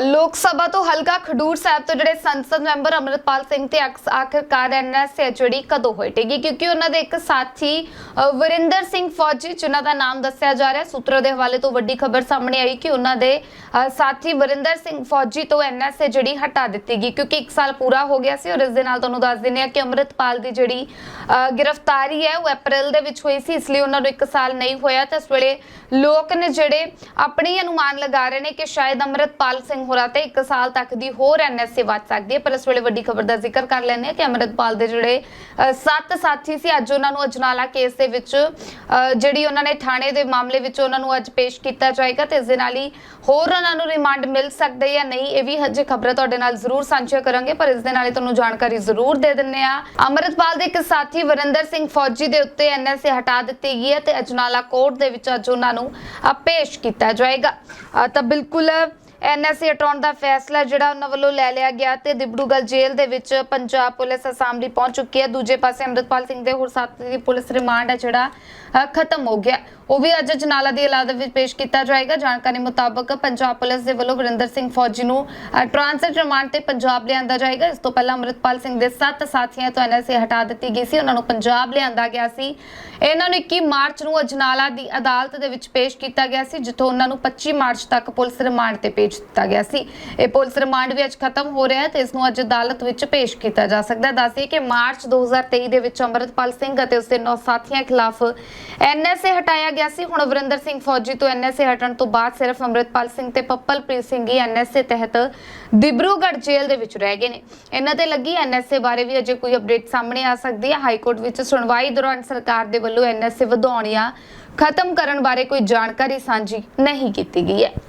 ਲੋਕ ਸਭਾ ਤੋਂ ਹਲਕਾ ਖਡੂਰ ਸਾਹਿਬ ਤੋਂ ਜਿਹੜੇ ਸੰਸਦ ਮੈਂਬਰ ਅਮਰਿਤਪਾਲ ਸਿੰਘ ਤੇ ਅਕਸ- ਆਖਿਰਕਾਰ ਐਨਐਸਏ ਜਿਹੜੀ ਕਦੋਂ ਹੋਏਗੀ ਕਿਉਂਕਿ ਉਹਨਾਂ ਦੇ ਇੱਕ ਸਾਥੀ ਵਰਿੰਦਰ ਸਿੰਘ ਫੌਜੀ ਜਿਨ੍ਹਾਂ ਦਾ ਨਾਮ ਦੱਸਿਆ ਜਾ ਰਿਹਾ ਸੂਤਰਾਂ ਦੇ ਹਵਾਲੇ ਤੋਂ ਵੱਡੀ ਖਬਰ ਸਾਹਮਣੇ ਆਈ ਕਿ ਉਹਨਾਂ ਦੇ ਸਾਥੀ ਵਰਿੰਦਰ ਸਿੰਘ ਫੌਜੀ ਤੋਂ ਐਨਐਸਏ ਜਿਹੜੀ ਹਟਾ ਦਿੱਤੀ ਗਈ। ਕਿਉਂਕਿ 1 ਸਾਲ ਪੂਰਾ ਹੋ ਗਿਆ ਸੀ ਔਰ ਇਸ ਦੇ ਨਾਲ ਤੁਹਾਨੂੰ ਦੱਸ ਦਿੰਦੇ ਹਾਂ ਕਿ ਅਮਰਿਤਪਾਲ ਦੀ ਜਿਹੜੀ ਅ, ਗ੍ਰਿਫਤਾਰੀ ਹੈ ਉਹ ਅਪ੍ਰੈਲ ਦੇ ਵਿੱਚ ਹੋਈ ਸੀ ਇਸ ਲਈ ਉਹਨਾਂ ਨੂੰ 1 ਸਾਲ ਨਹੀਂ ਹੋਇਆ। ਤਾਂ ਇਸ ਵੇਲੇ ਲੋਕ ਨੇ ਜਿਹੜੇ ਆਪਣੇ ਅਨੁਮਾਨ ਲਗਾ ਰਹੇ ਨੇ ਕਿ ਸ਼ਾਇਦ ਅਮਰਿਤਪਾਲ ਸਿੰਘ ਹੋਰਾਂ ਤੇ 1 ਸਾਲ ਤੱਕ ਦੀ ਹੋਰ ਐਨਐਸਏ ਵੱਜ ਸਕਦੀ ਹੈ। ਪਰ ਇਸ ਵੇਲੇ ਵੱਡੀ ਖਬਰ ਦਾ ਜ਼ਿਕਰ ਕਰ ਲੈਂਦੇ ਹਾਂ ਕਿ ਅਮਰਿਤਪਾਲ ਦੇ ਜਿਹੜੇ ਸੱਤ ਸਾਥੀ ਸੀ, ਅੱਜ ਉਹਨਾਂ ਨੂੰ ਅਜਨਾਲਾ ਕੇਸ ਦੇ ਵਿੱਚ ਜਿਹੜੀ ਉਹਨਾਂ ਨੇ ਥਾਣੇ ਦੇ ਮਾਮਲੇ ਵਿੱਚ ਉਹਨਾਂ ਨੂੰ ਅੱਜ ਪੇਸ਼ ਕੀਤਾ ਜਾਏਗਾ ਤੇ ਇਸ ਦੇ ਨਾਲ ਹੀ ਹੋਰ ਉਹਨਾਂ ਨੂੰ ਰਿਮਾਂਡ ਮਿਲ ਸਕਦਾ ਹੈ ਜਾਂ ਨਹੀਂ, ਇਹ ਵੀ ਹਜੇ ਖਬਰਾਂ ਤੁਹਾਡੇ ਨਾਲ ਜ਼ਰੂਰ ਸਾਂਝੀਆਂ ਕਰਾਂਗੇ, ਪਰ ਇਸ ਦੇ ਨਾਲ ਹੀ ਤੁਹਾਨੂੰ ਜਾਣਕਾਰੀ ਜ਼ਰੂਰ ਦੇ ਦਿੰਨੇ ਆ ਅਮਰਿਤਪਾਲ ਦੇ ਇੱਕ ਸਾਥੀ ਵਰਿੰਦਰ ਸਿੰਘ ਫੌਜੀ ਦੇ ਉੱਤੇ ਐਨਐਸਏ ਹਟਾ ਦਿੱਤੀ ਗਈ ਹੈ ਤੇ ਅਜਨਾਲਾ ਕੋਰਟ ਦੇ ਵਿੱਚ ਅੱਜ ਉਹਨਾਂ ਨੂੰ ਪੇਸ਼ ਕੀਤਾ ਜਾਏਗਾ। ਤਾਂ ਬਿਲਕੁਲ ਐਨਐਸਏ ਹਟਾਉਣ ਦਾ ਫੈਸਲਾ ਜਿਹੜਾ ਉਹਨਾਂ ਵੱਲੋਂ ਲੈ ਲਿਆ ਗਿਆ ਤੇ ਦਿਬੜੂਗਲ ਜੇਲ੍ਹ ਦੇ ਵਿੱਚ ਪੰਜਾਬ ਪੁਲਿਸ ਅਸਾਮਲੀ ਪਹੁੰਚ ਚੁੱਕੀ ਹੈ। ਦੂਜੇ ਪਾਸੇ ਅੰਮ੍ਰਿਤਪਾਲ ਸਿੰਘ ਦੇ ਹੋਰ ਸਾਥੀ ਦੀ ਪੁਲਿਸ ਰਿਮਾਂਡ ਹੈ ਜਿਹੜਾ ਖਤਮ ਹੋ ਗਿਆ। ਉਹ ਵੀ ਅੱਜ ਜਨਾਲਾ ਦੀ ਅਦਾਲਤ ਵਿੱਚ ਪੇਸ਼ ਕੀਤਾ ਜਾਏਗਾ। ਜਾਣਕਾਰੀ ਮੁਤਾਬਕ ਪੰਜਾਬ ਪੁਲਿਸ ਦੇ ਵੱਲੋਂ ਵਰਿੰਦਰ ਸਿੰਘ ਫੌਜੀ ਨੂੰ ਅ, ਰਿਮਾਂਡ ਤੇ ਪੰਜਾਬ ਲਿਆਂਦਾ ਜਾਏਗਾ। ਇਸ ਤੋਂ ਪਹਿਲਾਂ ਅੰਮ੍ਰਿਤਪਾਲ ਸਿੰਘ ਦੇ ਸੱਤ ਸਾਥੀਆਂ ਤੋਂ ਐਨਐਸਏ ਹਟਾ ਦਿੱਤੀ ਗਈ ਸੀ। ਉਹਨਾਂ ਨੂੰ ਪੰਜਾਬ ਲਿਆਂਦਾ ਗਿਆ ਸੀ। ਇਹਨਾਂ ਨੂੰ 21 ਮਾਰਚ ਨੂੰ ਅਜਨਾਲਾ ਦੀ ਅਦਾਲਤ ਦੇ ਵਿੱਚ ਪੇਸ਼ ਕੀਤਾ ਗਿਆ ਸੀ ਜਿੱਥੋਂ ਉਹਨਾਂ ਨੂੰ 25 ਮਾਰਚ ਤੱਕ ਪੁਲਿਸ ਰਿਮਾਂਡ ਤੇ ਭੇਜ ਦਿੱਤਾ ਗਿਆ ਸੀ। ਇਹ ਪੁਲਿਸ ਰਿਮਾਂਡ ਵੀ ਅੱਜ ਖਤਮ ਹੋ ਰਿਹਾ ਹੈ ਤੇ ਇਸ ਨੂੰ ਅੱਜ ਅਦਾਲਤ ਵਿੱਚ ਪੇਸ਼ ਕੀਤਾ ਜਾ ਸਕਦਾ ਹੈ। ਦੱਸਦੇ ਕਿ ਮਾਰਚ 2023 ਦੇ ਵਿੱਚ ਅੰਮ੍ਰਿਤਪਾਲ ਸਿੰਘ ਅਤੇ ਉਸਦੇ ਨੌ ਸਾਥੀਆਂ ਖਿਲਾਫ ਐਨਐਸਏ ਹਟਾਇਆ ਗਿਆ ਸੀ। ਹੁਣ ਵਰਿੰਦਰ ਸਿੰਘ ਫੌਜੀ ਤੋਂ ਐਨਐਸਏ ਹਟਣ ਤੋਂ ਬਾਅਦ ਸਿਰਫ ਅੰਮ੍ਰਿਤਪਾਲ ਸਿੰਘ ਤੇ ਪੱਪਲਪ੍ਰੀਤ ਸਿੰਘ ਹੀ ਐਨਐਸਏ ਤਹਿਤ ਦਿਬਰੂਗੜ੍ਹ ਜੇਲ੍ਹ ਦੇ ਵਿੱਚ ਰਹਿ ਗਏ ਨੇ। ਇਹਨਾਂ ਤੇ ਲੱਗੀ ਐਨਐਸਏ ਬਾਰੇ ਵੀ ਅਜੇ ਕੋਈ ਅਪਡੇਟ ਸਾਹਮਣੇ ਆ ਸਕਦੀ ਹੈ। ਹਾਈ ਕੋਰਟ ਵਿੱਚ ਸੁਣਵਾਈ ਦੌਰਾਨ ਸਰਕਾਰ ਦੇ ਵੱਲੋਂ ਐਨਐਸਏ ਵਧਾਉਣ ਜਾਂ ਖਤਮ ਕਰਨ ਬਾਰੇ ਕੋਈ ਜਾਣਕਾਰੀ ਸਾਂਝੀ ਨਹੀਂ ਕੀਤੀ ਗਈ ਹੈ।